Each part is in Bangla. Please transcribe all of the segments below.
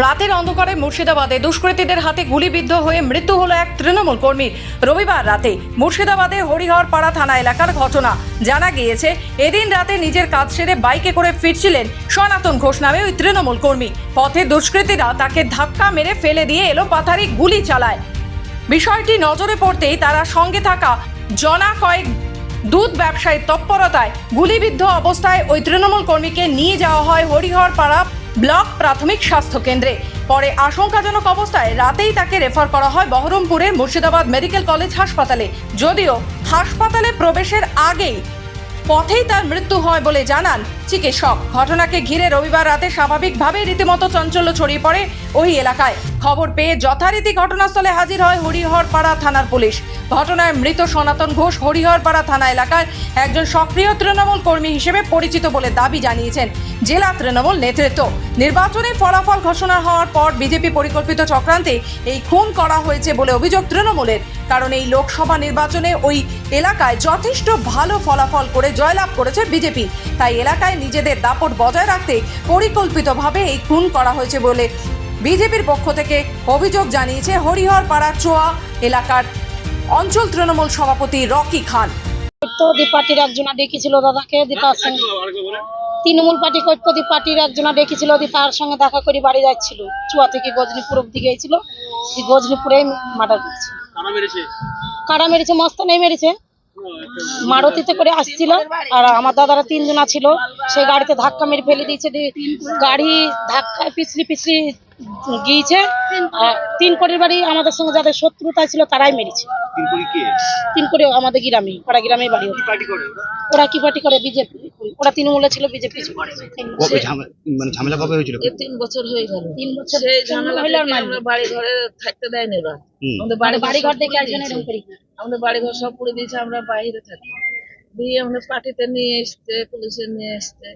রাতের অন্ধকারে মুর্শিদাবাদে দুষ্কৃতীদের হাতে গুলিবিদ্ধ হয়ে মৃত্যু হলো এক তৃণমূল কর্মীর রবিবার রাতে মুর্শিদাবাদে হরিহর পাড়া থানা এলাকার ঘটনা জানা গিয়েছে। এদিন রাতে নিজের কাজ সেরে বাইকে করে ফিরছিলেন সনাতন ঘোষ নামে ওই তৃণমূল কর্মী। পথে দুষ্কৃতীরা তাকে ধাক্কা মেরে ফেলে দিয়ে এলো পাথারি গুলি চালায়। বিষয়টি নজরে পড়তেই তারা সঙ্গে থাকা জনা কয়েক দুধ ব্যবসায়ীর তৎপরতায় গুলিবিদ্ধ অবস্থায় ওই তৃণমূল কর্মীকে নিয়ে যাওয়া হয় হরিহরপাড়া ব্লক প্রাথমিক স্বাস্থ্য কেন্দ্রে। পরে আশঙ্কাজনক অবস্থায় রাতেই তাকে রেফার করা হয় বহরমপুরের মুর্শিদাবাদ মেডিকেল কলেজ হাসপাতালে। যদিও হাসপাতালে প্রবেশের আগেই পথেই তার মৃত্যু হয় বলে জানান চিকিৎসক। ঘটনাকে ঘিরে রবিবার রাতে স্বাভাবিকভাবেই রীতিমতো চঞ্চল্য ছড়িয়ে পড়ে ওই এলাকায়। খবর পেয়ে যথারীতি ঘটনাস্থলে হাজির হয় হরিহরপাড়া থানার পুলিশ। ঘটনায় মৃত সনাতন ঘোষ হরিহরপাড়া থানা এলাকার একজন সক্রিয় তৃণমূল কর্মী হিসেবে পরিচিত বলে দাবি জানিয়েছেন জেলা তৃণমূল নেতৃত্ব। নির্বাচনে ফলাফল ঘোষণা হওয়ার পর বিজেপি পরিকল্পিত চক্রান্তে এই খুন করা হয়েছে বলে অভিযোগ তৃণমূলের। কারণ এই লোকসভা নির্বাচনে ওই এলাকায় যথেষ্ট ভালো ফলাফল করে জয়লাভ করেছে বিজেপি। তাই এলাকায় নিজেদের দাপট বজায় রাখতে পরিকল্পিতভাবে এই খুন করা হয়েছে বলে বিজেপির পক্ষ থেকে অভিযোগ জানিয়েছে হরিহর পাড়া চোয়া এলাকার অঞ্চল তৃণমূল সভাপতি রকি খান। ঐক্যদী পার্টির একজনা ডেকেছিল দাদাকে দি তার সঙ্গে তৃণমূল পার্টি ঐক্যদী পার্টির একজনা ডেকেছিল দি তার সঙ্গে দেখা করে বাড়ি যাচ্ছিল। চুয়া থেকে গজনীপুর অব্দি গিয়েছিল। গজনীপুরে মার্ডার করেছে। কারা মেরেছে? কারা মেরেছে মস্তানেই মেরেছে। মারুতিতে করে আসছিল আর আমার দাদারা তিনজনা ছিল। সেই গাড়িতে ধাক্কা মেরে ফেলে দিয়েছে। দিয়ে গাড়ি ধাক্কায় পিছলি পিছলি গিয়েছে। আর তিন কোটির বাড়ি আমাদের সঙ্গে যাদের শত্রুতা ছিল তারাই মেরেছে। তিন করে আমাদের গ্রামে পাড়া গ্রামে বাড়ি ওরা? কি পার্টি করে? বিজেপি। ওরা তৃণমূলে ছিল বিজেপি মানে ঝামেলা কবে হয়েছিল? তিন বছর হয়ে গেল। তিন বছর ঝামেলা হইল। আমরা বাড়ি ঘরে থাকতে দেয়নি ওরা। আমাদের বাড়ি ঘর থেকে পুড়ে একজন এরকম করি। আমাদের বাড়ি ঘর সব পুড়ে দিয়েছে আমরা বাইরে থাকি। দিয়ে আমাদের পার্টিতে নিয়ে এসছে পুলিশে নিয়ে এসছে।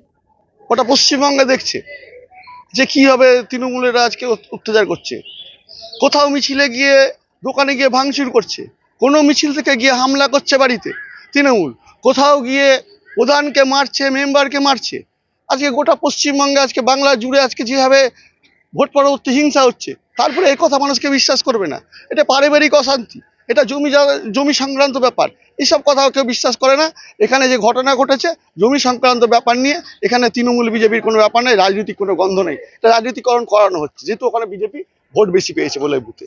ওটা পশ্চিমবঙ্গে দেখছে? যে কীভাবে তৃণমূলেরা আজকে অত্যাচার করছে? কোথাও মিছিলে গিয়ে, দোকানে গিয়ে ভাঙচুর করছে। কোনো মিছিল থেকে গিয়ে হামলা করছে বাড়িতে তৃণমূল। কোথাও গিয়ে প্রধানকে মারছে, মেম্বারকে মারছে। আজকে গোটা পশ্চিমবঙ্গে, আজকে বাংলা জুড়ে আজকে যেভাবে ভোট পরবর্তী হিংসা হচ্ছে, তারপরে এই কথা মানুষকে বিশ্বাস করবে না। এটা পারিবারিক অশান্তি। এটা জমি জমি সংক্রান্ত ব্যাপার। এইসব কথা কেউ বিশ্বাস করে না। এখানে যে ঘটনা ঘটেছে জমি সংক্রান্ত ব্যাপার নিয়ে এখানে তৃণমূল বিজেপির কোনো ব্যাপার নেই রাজনৈতিক কোনো গন্ধ নেই। এটা রাজনীতিকরণ করানো হচ্ছে যেহেতু ওখানে বিজেপি ভোট বেশি পেয়েছে বলে বুথে।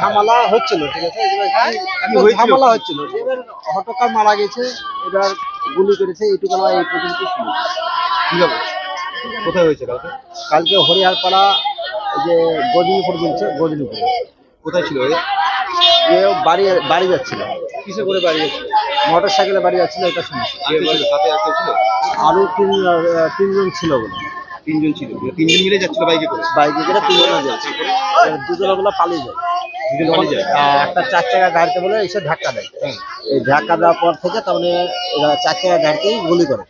ঝামেলা হচ্ছিল ঠিক আছে? এবার কি- কি এবার হয়েছিল? ঝামেলা হচ্ছিল। এবার হটকা মারা গেছে এবার গুলি করেছে এইটুকু এই পর্যন্ত কোথায় হয়েছে কালকে? কালকে হরিহারপাড়া যে গজনীপুর বলছে গজনীপুর। কোথায় ছিল এ বাড়ি বাড়ি যাচ্ছিল। কিসে করে বাড়ি গেছে মোটর সাইকেলে বাড়ি যাচ্ছিল এটা শুনছি। আর সাথে আর কেউ ছিল? আরও তিন তিনজন ছিল বলে। তিনজন ছিল। তিনজন মিলে যাচ্ছিল বাইকে করে? বাইকে করে তিনজন যাচ্ছে। দুজন ওগুলো পালিয়ে যায়। দুজন পালিয়ে যায়? আহ, একটা চার চাকা গাড়িতে বলে এসে ধাক্কা দেয়। এই ধাক্কা দেওয়ার পর থেকে তাহলে চার চাকা গাড়িতেই গুলি করে।